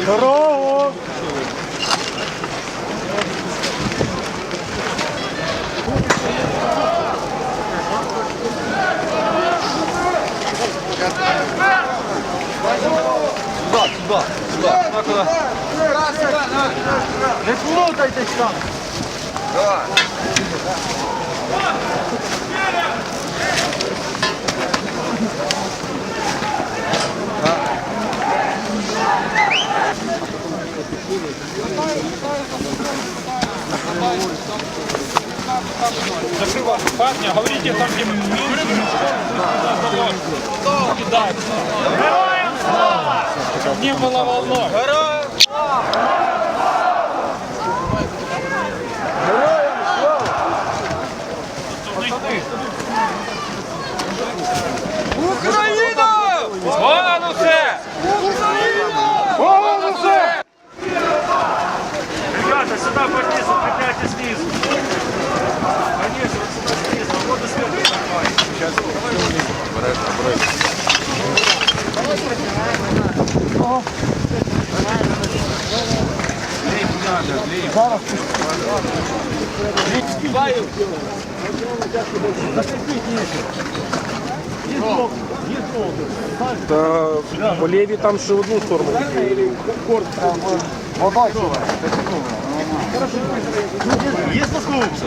Дорогу! Не плутайтесь там! Закрывай парня, говорите там, где мы Героям слава! Не было волной. Героям слава! Героям слава! Украина! Пошли, закрепляйте снизу. Конечно, вот сюда снизу. Вот и сверху нормально. По ліві там ще в одну сторону. Є стосовувався?